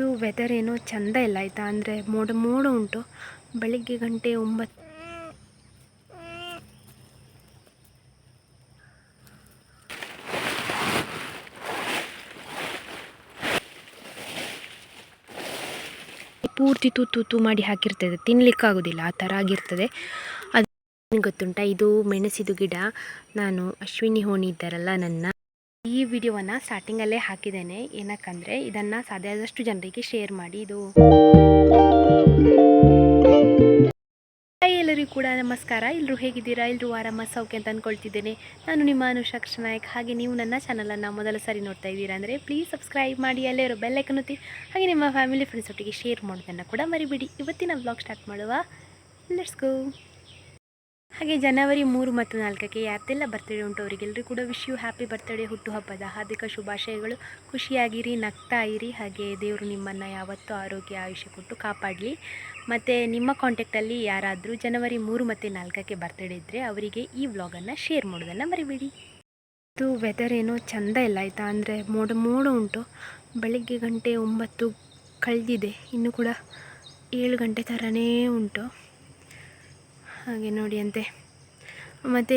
ಇವತ್ತು ವೆದರ್ ಏನೋ ಚಂದ ಇಲ್ಲ ಆಯಿತಾ? ಅಂದರೆ ಮೋಡ ಮೋಡ ಉಂಟು. ಬೆಳಿಗ್ಗೆ ಗಂಟೆ ಒಂಬತ್ತು ಪೂರ್ತಿ ತೂತು ತೂತು ಮಾಡಿ ಹಾಕಿರ್ತದೆ. ತಿನ್ನಲಿಕ್ಕಾಗೋದಿಲ್ಲ ಆ ಥರ ಆಗಿರ್ತದೆ. ಅದು ಗೊತ್ತುಂಟ ಇದು ಮೆಣಸಿದು ಗಿಡ. ನಾನು ಅಶ್ವಿನಿ ಹೋಣಿ ಇದ್ದಾರಲ್ಲ ನನ್ನ ಈ ವಿಡಿಯೋವನ್ನು ಸ್ಟಾರ್ಟಿಂಗಲ್ಲೇ ಹಾಕಿದ್ದೇನೆ. ಏನಕ್ಕಂದರೆ ಇದನ್ನು ಸಾಧ್ಯವಾದಷ್ಟು ಜನರಿಗೆ ಶೇರ್ ಮಾಡಿ. ಇದು ಎಲ್ಲರಿಗೂ ಕೂಡ ನಮಸ್ಕಾರ. ಎಲ್ಲರೂ ಹೇಗಿದ್ದೀರಾ? ಎಲ್ಲರೂ ಆರಾಮ, ಸೌಖ್ಯ ಅಂತ ಅಂದ್ಕೊಳ್ತಿದ್ದೇನೆ ನಾನು ನಿಮ್ಮ ಅನುಷಾ ನಾಯಕ್ ಹಾಗೆ ನೀವು ನನ್ನ ಚಾನಲನ್ನು ಮೊದಲ ಸಾರಿ ನೋಡ್ತಾ ಇದ್ದೀರಾ ಅಂದರೆ ಪ್ಲೀಸ್ ಸಬ್ಸ್ಕ್ರೈಬ್ ಮಾಡಿ, ಅಲ್ಲೇ ಇರೋ ಬೆಲ್ಲೈಕನ್ ಹಾಗೆ ನಿಮ್ಮ ಫ್ಯಾಮಿಲಿ ಫ್ರೆಂಡ್ಸ್ ಒಟ್ಟಿಗೆ ಶೇರ್ ಮಾಡೋದನ್ನು ಕೂಡ ಮರಿಬೇಡಿ. ಇವತ್ತಿನ ವ್ಲಾಗ್ ಸ್ಟಾರ್ಟ್ ಮಾಡುವ. ಲೆಟ್ಸ್ ಗೋ ಹಾಗೆ ಜನವರಿ ಮೂರು ಮತ್ತು ನಾಲ್ಕಕ್ಕೆ ಯಾರ್ದೆಲ್ಲ ಬರ್ತಡೇ ಉಂಟು. ಅವರಿಗೆಲ್ಲರೂ ಕೂಡ ವಿಶ್ ಯು ಹ್ಯಾಪಿ ಬರ್ತಡೇ ಹುಟ್ಟುಹಬ್ಬದ ಹಾರ್ದಿಕ ಶುಭಾಶಯಗಳು. ಖುಷಿಯಾಗಿರಿ, ನಗ್ತಾ ಇರಿ. ಹಾಗೆ ದೇವರು ನಿಮ್ಮನ್ನು ಯಾವತ್ತೂ ಆರೋಗ್ಯ ಆಯುಷ್ಯ ಕೊಟ್ಟು ಕಾಪಾಡಲಿ. ಮತ್ತು ನಿಮ್ಮ ಕಾಂಟ್ಯಾಕ್ಟಲ್ಲಿ ಯಾರಾದರೂ ಜನವರಿ ಮೂರು ಮತ್ತು ನಾಲ್ಕಕ್ಕೆ ಬರ್ತಡೇ ಇದ್ದರೆ ಅವರಿಗೆ ಈ ವ್ಲಾಗನ್ನು ಶೇರ್ ಮಾಡೋದನ್ನು ಮರಿಬೇಡಿ. ಇದು ವೆದರ್ ಏನೋ ಚಂದ ಇಲ್ಲ ಆಯಿತಾ? ಅಂದರೆ ಮೋಡ ಮೋಡ ಉಂಟು. ಬೆಳಗ್ಗೆ ಗಂಟೆ ಒಂಬತ್ತು ಕಳೆದಿದೆ. ಇನ್ನೂ ಕೂಡ ಏಳು ಗಂಟೆ ಥರನೇ ಉಂಟು. ಹಾಗೆ ನೋಡಿ ಅಂತೆ. ಮತ್ತು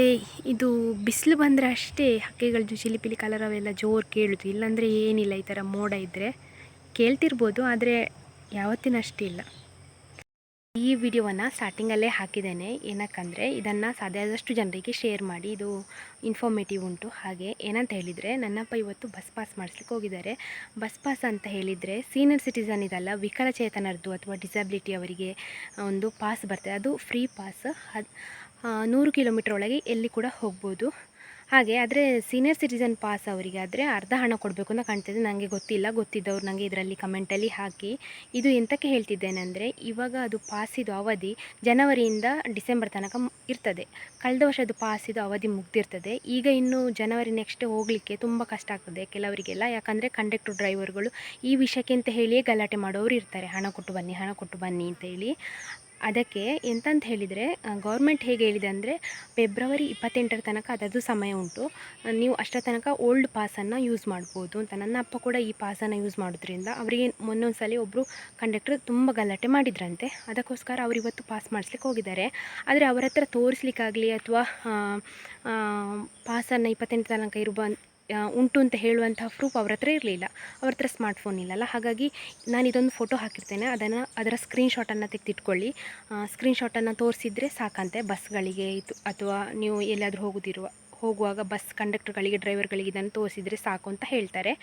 ಇದು ಬಿಸಿಲು ಬಂದರೆ ಅಷ್ಟೇ ಹಕ್ಕಿಗಳದ್ದು ಚಿಲಿಪಿಲಿ ಕಲರ್ ಅವೆಲ್ಲ ಜೋರು ಕೇಳುದು ಇಲ್ಲಾಂದರೆ ಏನಿಲ್ಲ ಈ ಥರ ಮೋಡ ಇದ್ದರೆ ಕೇಳ್ತಿರ್ಬೋದು, ಆದರೆ ಯಾವತ್ತಿನಷ್ಟಿಲ್ಲ ಈ ವಿಡಿಯೋವನ್ನು ಸ್ಟಾರ್ಟಿಂಗಲ್ಲೇ ಹಾಕಿದ್ದೇನೆ. ಏನಕ್ಕಂದರೆ ಇದನ್ನು ಸಾಧ್ಯವಾದಷ್ಟು ಜನರಿಗೆ ಶೇರ್ ಮಾಡಿ. ಇದು ಇನ್ಫಾರ್ಮೇಟಿವ್ ಉಂಟು. ಹಾಗೆ ಏನಂತ ಹೇಳಿದರೆ ನನ್ನಪ್ಪ ಇವತ್ತು ಬಸ್ ಪಾಸ್ ಮಾಡಿಸ್ಲಿಕ್ಕೆ ಹೋಗಿದ್ದಾರೆ. ಬಸ್ ಪಾಸ್ ಅಂತ ಹೇಳಿದರೆ ಸೀನಿಯರ್ ಸಿಟಿಸನ್ ಇದಲ್ಲ, ವಿಕಲಚೇತನರದ್ದು ಅಥವಾ ಡಿಸಬಿಲಿಟಿ ಅವರಿಗೆ ಒಂದು ಪಾಸ್ ಬರ್ತದೆ. ಅದು ಫ್ರೀ ಪಾಸ್ ಅದು ನೂರು ಕಿಲೋಮೀಟ್ರ್ ಒಳಗೆ ಎಲ್ಲಿ ಕೂಡ ಹೋಗ್ಬೋದು. ಹಾಗೆ ಆದರೆ ಸೀನಿಯರ್ ಸಿಟಿಸನ್ ಪಾಸ್ ಅವರಿಗೆ ಆದರೆ ಅರ್ಧ ಹಣ ಕೊಡಬೇಕು ಅಂತ ಕಾಣ್ತದೆ. ನನಗೆ ಗೊತ್ತಿಲ್ಲ. ಗೊತ್ತಿದ್ದವ್ರು ನನಗೆ ಇದರಲ್ಲಿ ಕಮೆಂಟಲ್ಲಿ ಹಾಕಿ. ಇದು ಎಂತಕ್ಕೆ ಹೇಳ್ತಿದ್ದೇನೆ ಅಂದರೆ ಇವಾಗ ಅದು ಪಾಸಿದು ಅವಧಿ ಜನವರಿಯಿಂದ ಡಿಸೆಂಬರ್ ತನಕ ಇರ್ತದೆ. ಕಳೆದ ವರ್ಷ ಅದು ಪಾಸಿದು ಅವಧಿ ಮುಗ್ದಿರ್ತದೆ. ಈಗ ಇನ್ನು ಜನವರಿ ನೆಕ್ಸ್ಟ್ ಹೋಗಲಿಕ್ಕೆ ತುಂಬ ಕಷ್ಟ ಆಗ್ತದೆ ಕೆಲವರಿಗೆಲ್ಲ. ಯಾಕಂದರೆ ಕಂಡಕ್ಟರ್ ಡ್ರೈವರ್ಗಳು ಈ ವಿಷಯಕ್ಕೆ ಅಂತ ಹೇಳಿಯೇ ಗಲಾಟೆ ಮಾಡೋರು ಇರ್ತಾರೆ. ಹಣ ಕೊಟ್ಟು ಬನ್ನಿ, ಹಣ ಕೊಟ್ಟು ಬನ್ನಿ ಅಂತೇಳಿ ಅದಕ್ಕೆ ಎಂತಂತ ಹೇಳಿದರೆ ಗೌರ್ಮೆಂಟ್ ಹೇಗೆ ಹೇಳಿದೆ ಅಂದರೆ ಫೆಬ್ರವರಿ ಇಪ್ಪತ್ತೆಂಟರ ತನಕ ಅದರದ್ದು ಸಮಯ ಉಂಟು. ನೀವು ಅಷ್ಟರ ತನಕ ಓಲ್ಡ್ ಪಾಸನ್ನು ಯೂಸ್ ಮಾಡ್ಬೋದು ಅಂತ. ನನ್ನ ಅಪ್ಪ ಕೂಡ ಈ ಪಾಸನ್ನು ಯೂಸ್ ಮಾಡೋದ್ರಿಂದ ಅವರಿಗೆ ಮೊನ್ನೊಂದು ಸಲ ಒಬ್ಬರು ಕಂಡಕ್ಟರ್ ತುಂಬ ಗಲಾಟೆ ಮಾಡಿದ್ರಂತೆ. ಅದಕ್ಕೋಸ್ಕರ ಅವರು ಇವತ್ತು ಪಾಸ್ ಮಾಡಿಸ್ಲಿಕ್ಕೆ ಹೋಗಿದ್ದಾರೆ. ಆದರೆ ಅವರ ಹತ್ರ ತೋರಿಸ್ಲಿಕ್ಕಾಗಲಿ ಅಥವಾ ಪಾಸನ್ನು ಇಪ್ಪತ್ತೆಂಟು ತನಕ ಇರುವ ಉಂಟು ಅಂತ ಹೇಳುವಂತಹ ಪ್ರೂಫ್ ಅವ್ರ ಹತ್ರ ಇರಲಿಲ್ಲ. ಅವ್ರ ಹತ್ರ ಸ್ಮಾರ್ಟ್ಫೋನ್ ಇಲ್ಲಲ್ಲ. ಹಾಗಾಗಿ ನಾನು ಇದೊಂದು ಫೋಟೋ ಹಾಕಿರ್ತೇನೆ. ಅದನ್ನು, ಅದರ ಸ್ಕ್ರೀನ್ಶಾಟನ್ನು ತೆಗೆದಿಟ್ಕೊಳ್ಳಿ. ಸ್ಕ್ರೀನ್ಶಾಟನ್ನು ತೋರಿಸಿದರೆ ಸಾಕಂತೆ. ಬಸ್ಗಳಿಗೆ ಇದು, ಅಥವಾ ನೀವು ಎಲ್ಲಾದರೂ ಹೋಗುದಿರುವ. ಹೋಗುವಾಗ ಬಸ್ ಕಂಡಕ್ಟರ್ಗಳಿಗೆ ಡ್ರೈವರ್ಗಳಿಗೆ ಇದನ್ನು ತೋರಿಸಿದರೆ ಸಾಕು ಅಂತ ಹೇಳ್ತಾರೆ.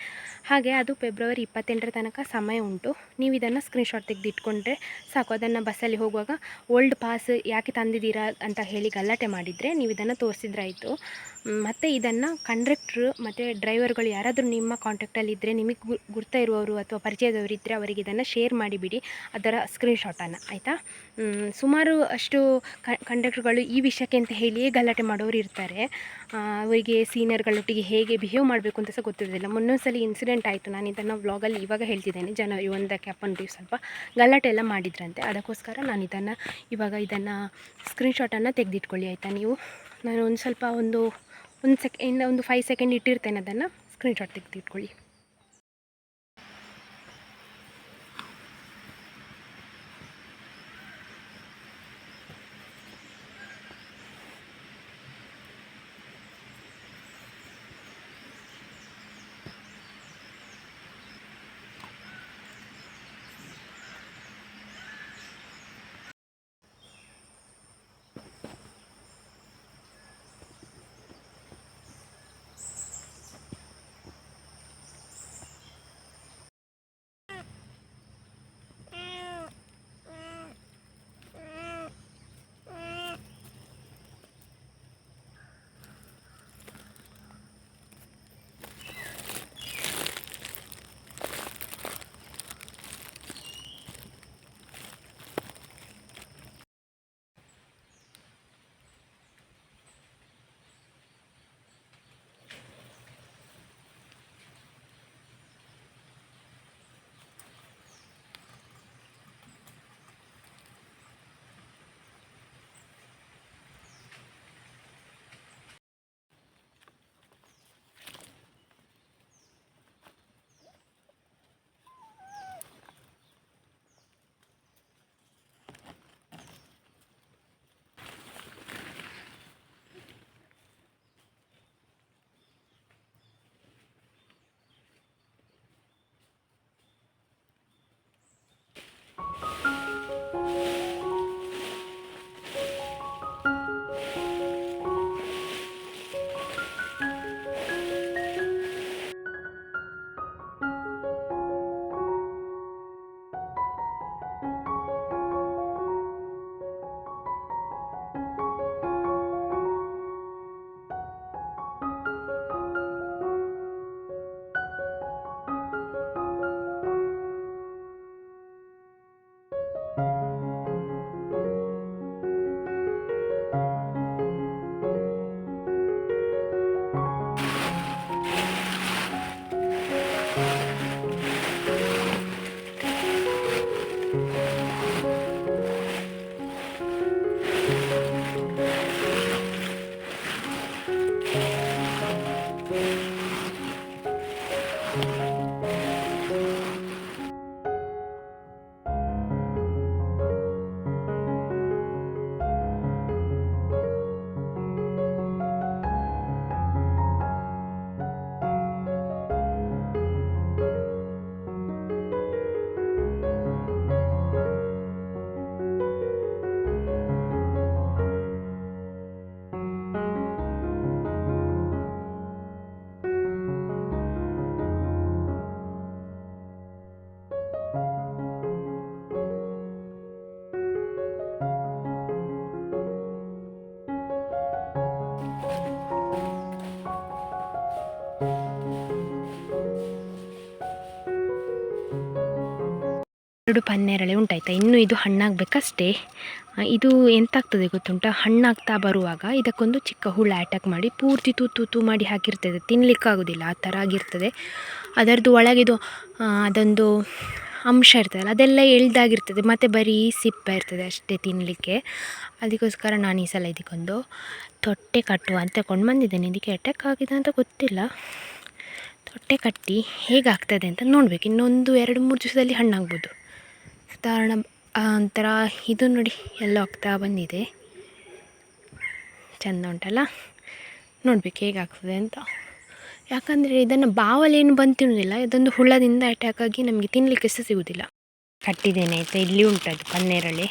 ಹಾಗೆ ಅದು ಫೆಬ್ರವರಿ ಇಪ್ಪತ್ತೆಂಟರ ತನಕ ಸಮಯ ಉಂಟು. ನೀವು ಇದನ್ನು ಸ್ಕ್ರೀನ್ಶಾಟ್ ತೆಗೆದಿಟ್ಕೊಂಡ್ರೆ ಸಾಕು. ಅದನ್ನು ಬಸ್ಸಲ್ಲಿ ಹೋಗುವಾಗ ಓಲ್ಡ್ ಪಾಸ್ ಯಾಕೆ ತಂದಿದ್ದೀರಾ ಅಂತ ಹೇಳಿ ಗಲಾಟೆ ಮಾಡಿದರೆ ನೀವು ಇದನ್ನು ತೋರಿಸಿದ್ರೆ ಆಯಿತು ಮತ್ತು ಇದನ್ನು ಕಂಡಕ್ಟ್ರು ಮತ್ತು ಡ್ರೈವರ್ಗಳು ಯಾರಾದರೂ ನಿಮ್ಮ ಕಾಂಟ್ಯಾಕ್ಟಲ್ಲಿ ಇದ್ದರೆ ನಿಮಗೆ ಗು, ಗುರ್ತ ಇರುವವರು ಅಥವಾ ಪರಿಚಯದವರು ಇದ್ದರೆ ಅವರಿಗೆ ಇದನ್ನು ಶೇರ್ ಮಾಡಿಬಿಡಿ. ಅದರ ಸ್ಕ್ರೀನ್ಶಾಟನ್ನು ಆಯಿತಾ? ಸುಮಾರು ಅಷ್ಟು ಕಂಡಕ್ಟರ್ಗಳು ಈ ವಿಷಯಕ್ಕೆ ಅಂತ ಹೇಳಿಯೇ ಗಲಾಟೆ ಮಾಡೋರು ಇರ್ತಾರೆ. ಅವರಿಗೆ ಸೀನಿಯರ್ಗಳೊಟ್ಟಿಗೆ ಹೇಗೆ ಬಿಹೇವ್ ಮಾಡಬೇಕು ಅಂತ ಸಹ ಗೊತ್ತಿರೋದಿಲ್ಲ. ಮೊನ್ನೊಂದು ಸಲ ಇನ್ಸಿಡೆಂಟ್ ಆಯಿತು. ನಾನು ಇದನ್ನು ವ್ಲಾಗಲ್ಲಿ ಇವಾಗ ಹೇಳ್ತಿದ್ದೇನೆ. ಜನವರಿ ಒಂದಕ್ಕೆ ಅಪ್ಪನಿಗೆ ಸ್ವಲ್ಪ ಗಲಾಟೆ ಎಲ್ಲ ಮಾಡಿದ್ರಂತೆ. ಅದಕ್ಕೋಸ್ಕರ ನಾನು ಇದನ್ನು ಇವಾಗ ಇದನ್ನು ಸ್ಕ್ರೀನ್ಶಾಟನ್ನು ತೆಗೆದಿಟ್ಕೊಳ್ಳಿ, ಆಯಿತಾ ನೀವು? ನಾನು ಒಂದು ಸ್ವಲ್ಪ ಒಂದು ಒಂದು ಸೆಕೆಂಡ್ ಒಂದು ಫೈವ್ ಸೆಕೆಂಡ್ ಇಟ್ಟಿರ್ತೇನೆ ಅದನ್ನು. ಸ್ಕ್ರೀನ್ಶಾಟ್ ತೆಗೆದಿಟ್ಕೊಳ್ಳಿ. ಎರಡು ಪನ್ನೇರಳೆ ಉಂಟಾಯ್ತಾ? ಇನ್ನು ಇದು ಹಣ್ಣಾಗಬೇಕಷ್ಟೇ. ಇದು ಎಂತಾಗ್ತದೆ ಗೊತ್ತುಂಟಾ? ಹಣ್ಣಾಗ್ತಾ ಬರುವಾಗ ಇದಕ್ಕೊಂದು ಚಿಕ್ಕ ಹುಳ ಅಟ್ಯಾಕ್ ಮಾಡಿ ಪೂರ್ತಿ ತೂತು ತೂ ಮಾಡಿ ಹಾಕಿರ್ತದೆ. ತಿನ್ನಲಿಕ್ಕಾಗೋದಿಲ್ಲ ಆ ಥರ ಆಗಿರ್ತದೆ. ಅದರದ್ದು ಒಳಗಿದು ಅದೊಂದು ಅಂಶ ಇರ್ತದಲ್ಲ, ಅದೆಲ್ಲ ಎಳ್ದಾಗಿರ್ತದೆ. ಮತ್ತು ಬರೀ ಸಿಪ್ಪೆ ಇರ್ತದೆ ಅಷ್ಟೇ ತಿನ್ನಲಿಕ್ಕೆ ಅದಕ್ಕೋಸ್ಕರ ನಾನು ಈ ಸಲ ಇದಕ್ಕೊಂದು ತೊಟ್ಟೆ ಕಟ್ಟುವ ಅಂತ ತಗೊಂಡು ಬಂದಿದ್ದೇನೆ. ಇದಕ್ಕೆ ಅಟ್ಯಾಕ್ ಆಗಿದೆ ಅಂತ ಗೊತ್ತಿಲ್ಲ. ತೊಟ್ಟೆ ಕಟ್ಟಿ ಹೇಗಾಗ್ತದೆ ಅಂತ ನೋಡಬೇಕು. ಇನ್ನೊಂದು ಎರಡು ಮೂರು ದಿವಸದಲ್ಲಿ ಹಣ್ಣಾಗ್ಬೋದು. ಆ, ಒಂಥರ ಇದು ನೋಡಿ ಎಲ್ಲ ಹೋಗ್ತಾ ಬಂದಿದೆ. ಚೆಂದ ಉಂಟಲ್ಲ? ನೋಡ್ಬೇಕು ಹೇಗಾಗ್ತದೆ ಅಂತ. ಯಾಕಂದರೆ ಇದನ್ನು ಏನು ಬಂದು ತಿನ್ನೋದಿಲ್ಲ ಇದೊಂದು ಹುಳದಿಂದ ಅಟ್ಯಾಕ್ ಆಗಿ ನಮಗೆ ತಿನ್ನಲಿಕ್ಕೆ ಸಹ ಸಿಗೋದಿಲ್ಲ. ಕಟ್ಟಿದ್ದೇನೆ ಆಯಿತಾ ಇಲ್ಲಿ ಉಂಟದು ಪನ್ನೇರಳೆ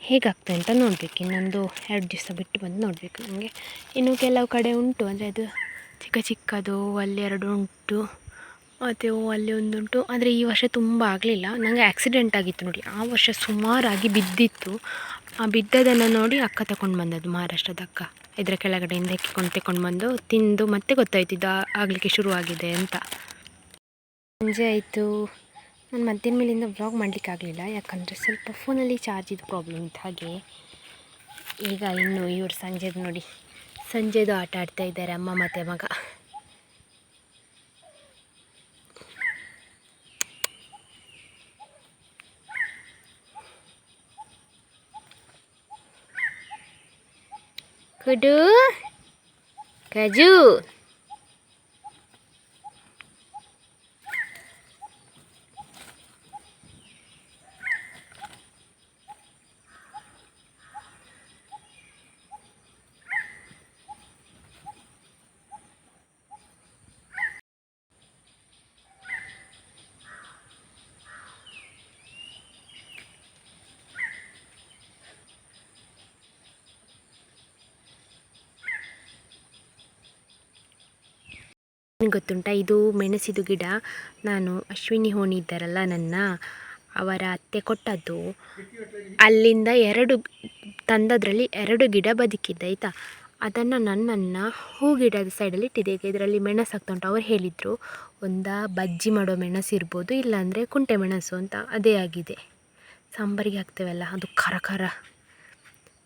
ಹೇಗಾಗ್ತದೆ ಅಂತ ನೋಡಬೇಕು. ಇನ್ನೊಂದು ಎರಡು ದಿವಸ ಬಿಟ್ಟು ಬಂದು ನೋಡಬೇಕು ನನಗೆ ಇನ್ನು ಕೆಲವು ಕಡೆ ಉಂಟು ಅಂದರೆ ಅದು ಚಿಕ್ಕ ಚಿಕ್ಕದು ಅಲ್ಲಿ ಎರಡು ಉಂಟು. ಮತ್ತು ಅಲ್ಲಿ ಒಂದುಂಟು. ಆದರೆ ಈ ವರ್ಷ ತುಂಬ ಆಗಲಿಲ್ಲ. ನನಗೆ ಆ್ಯಕ್ಸಿಡೆಂಟ್ ಆಗಿತ್ತು ನೋಡಿ. ಆ ವರ್ಷ ಸುಮಾರಾಗಿ ಬಿದ್ದಿತ್ತು. ಆ ಬಿದ್ದದನ್ನು ನೋಡಿ ಅಕ್ಕ ತಗೊಂಡು ಬಂದದ್ದು, ಮಹಾರಾಷ್ಟ್ರದ ಅಕ್ಕ. ಇದರ ಕೆಳಗಡೆಯಿಂದ ಹೆಕ್ಕಿಕೊಂಡು ತಗೊಂಡು ಬಂದು ತಿಂದು ಮತ್ತೆ ಗೊತ್ತಾಯ್ತು ಇದು ಆಗಲಿಕ್ಕೆ ಶುರುವಾಗಿದೆ ಅಂತ. ಸಂಜೆ ಆಯಿತು. ನಾನು ಮಧ್ಯಾಹ್ನ ಮೇಲಿಂದ ಬ್ಲಾಗ್ ಮಾಡಲಿಕ್ಕೆ ಆಗಲಿಲ್ಲ. ಯಾಕಂದರೆ ಸ್ವಲ್ಪ ಫೋನಲ್ಲಿ ಚಾರ್ಜಿದು ಪ್ರಾಬ್ಲಮ್ ಇತ್ತು. ಹಾಗೆ ಈಗ ಇನ್ನು ಇವರು ಸಂಜೆದು ನೋಡಿ. ಸಂಜೆದು ಆಟ ಆಡ್ತಾ ಇದ್ದಾರೆ ಅಮ್ಮ ಮತ್ತು ಮಗ. ಕುಡು ಕಜು ಗೊತ್ತುಂಟ? ಇದು ಮೆಣಸಿದು ಗಿಡ. ನಾನು ಅಶ್ವಿನಿ ಹೋಣಿ ಇದ್ದಾರಲ್ಲ ನನ್ನ, ಅವರ ಅತ್ತೆ ಕೊಟ್ಟದ್ದು. ಅಲ್ಲಿಂದ ಎರಡು ತಂದದ್ರಲ್ಲಿ ಎರಡು ಗಿಡ ಬದುಕಿದ್ದೆ, ಆಯಿತಾ? ಅದನ್ನು ನನ್ನನ್ನು ಹೂ ಗಿಡದ ಸೈಡಲ್ಲಿ ಇಟ್ಟಿದ್ದೆ. ಈಗ ಇದರಲ್ಲಿ ಮೆಣಸು ಆಗ್ತಾ ಉಂಟು ಅವ್ರು ಹೇಳಿದರು, ಒಂದು ಬಜ್ಜಿ ಮಾಡೋ ಮೆಣಸು ಇರ್ಬೋದು, ಇಲ್ಲಾಂದರೆ ಕುಂಟೆ ಮೆಣಸು ಅಂತ. ಅದೇ ಆಗಿದೆ. ಸಾಂಬಾರಿಗೆ ಹಾಕ್ತೇವಲ್ಲ, ಅದು ಖರ ಖರ.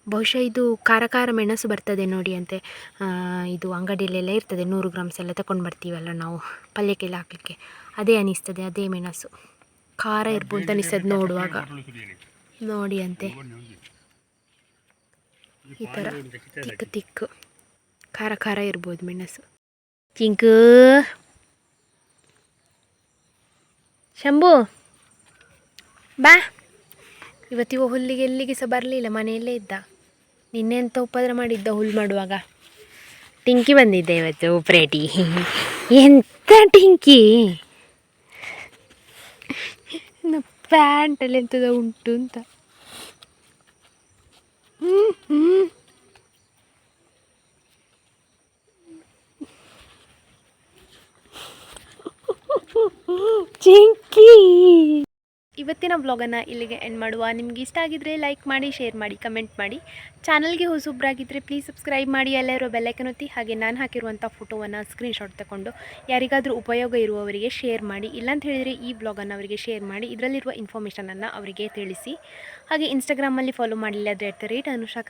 ಬಹುಶಃ ಇದು ಖಾರ ಖಾರ ಮೆಣಸು ಬರ್ತದೆ ನೋಡಿ ಅಂತೆ. ಇದು ಅಂಗಡಿಯಲ್ಲೆಲ್ಲ ಇರ್ತದೆ, ನೂರು ಗ್ರಾಮ್ಸ್ ಎಲ್ಲ ತಗೊಂಡು ಬರ್ತೀವಲ್ಲ ನಾವು ಪಲ್ಯಕ್ಕೆಲ್ಲ ಹಾಕಲಿಕ್ಕೆ. ಅದೇ ಅನಿಸ್ತದೆ, ಅದೇ ಮೆಣಸು. ಖಾರ ಇರ್ಬೋದು ಅನಿಸ್ತದೆ ನೋಡುವಾಗ. ನೋಡಿ ಅಂತೆ. ಈ ಥರ ತಿಕ್ಕು ತಿಕ್ಕು. ಖಾರ ಖಾರ ಇರ್ಬೋದು ಮೆಣಸು. ಚಿಂಕು. ಶಂಭು. ಬಾ. ಇವತ್ತಿವ ಹುಲ್ಲಿಗೆ ಎಲ್ಲಿಗೆ ಸಹ ಬರಲಿಲ್ಲ, ಮನೆಯಲ್ಲೇ ಇದ್ದ. ನಿನ್ನೆ ಅಂತ ಉಪದ್ರ ಮಾಡಿದ್ದ ಹುಲ್ಲು ಮಾಡುವಾಗ? ಟಿಂಕಿ ಬಂದಿದ್ದೆ ಇವತ್ತು, ಉಪ್ರೇಟಿ. ಎಂತ ಟಿಂಕಿ? ಪ್ಯಾಂಟಲ್ಲಿ ಎಂಥದ ಉಂಟು ಅಂತ. ಹ್ಞೂ ಹ್ಮ್. ಚಿಂಕಿ ಇವತ್ತಿನ ವ್ಲಾಗನ್ನು ಇಲ್ಲಿಗೆ ಎಂಡ್ ಮಾಡುವ. ನಿಮ್ಗೆ ಇಷ್ಟ ಆಗಿದ್ರೆ ಲೈಕ್ ಮಾಡಿ ಶೇರ್ ಮಾಡಿ ಕಮೆಂಟ್ ಮಾಡಿ. ಚಾನಲ್ಗೆ ಹೊಸೊಬ್ಬರಾಗಿದ್ದರೆ ಪ್ಲೀಸ್ ಸಬ್ಸ್ಕ್ರೈಬ್ ಮಾಡಿ. ಎಲ್ಲರೂ ಬೆಲ್ಲೈಕನ್ ಒತ್ತಿ. ಹಾಗೆ ನಾನು ಹಾಕಿರುವಂಥ ಫೋಟೋವನ್ನು ಸ್ಕ್ರೀನ್ಶಾಟ್ ತಗೊಂಡು ಯಾರಿಗಾದರೂ ಉಪಯೋಗ ಇರುವವರಿಗೆ ಶೇರ್ ಮಾಡಿ. ಇಲ್ಲಾಂತ ಹೇಳಿದರೆ ಈ ವ್ಲಾಗನ್ನು ಅವರಿಗೆ ಶೇರ್ ಮಾಡಿ. ಇದರಲ್ಲಿರುವ ಇನ್ಫಾರ್ಮೇಷನನ್ನು ಅವರಿಗೆ ತಿಳಿಸಿ. ಹಾಗೆ ಇನ್ಸ್ಟಾಗ್ರಾಮಲ್ಲಿ ಫಾಲೋ ಮಾಡಲಿಲ್ಲ ಆದರೆ ಎಟ್ ರೇಟ್ ಅನುಷಾ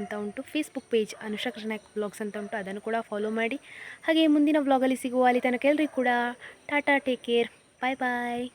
ಅಂತ ಉಂಟು. ಫೇಸ್ಬುಕ್ ಪೇಜ್ ಅನುಷಾ ಬ್ಲಾಗ್ಸ್ ಅಂತ ಉಂಟು. ಅದನ್ನು ಕೂಡ ಫಾಲೋ ಮಾಡಿ. ಹಾಗೆ ಮುಂದಿನ ವ್ಲಾಗಲ್ಲಿ ಸಿಗುವ ಅಲ್ಲಿ ತನಕ ಎಲ್ಲರಿಗೂ ಕೂಡ. Tata take care bye bye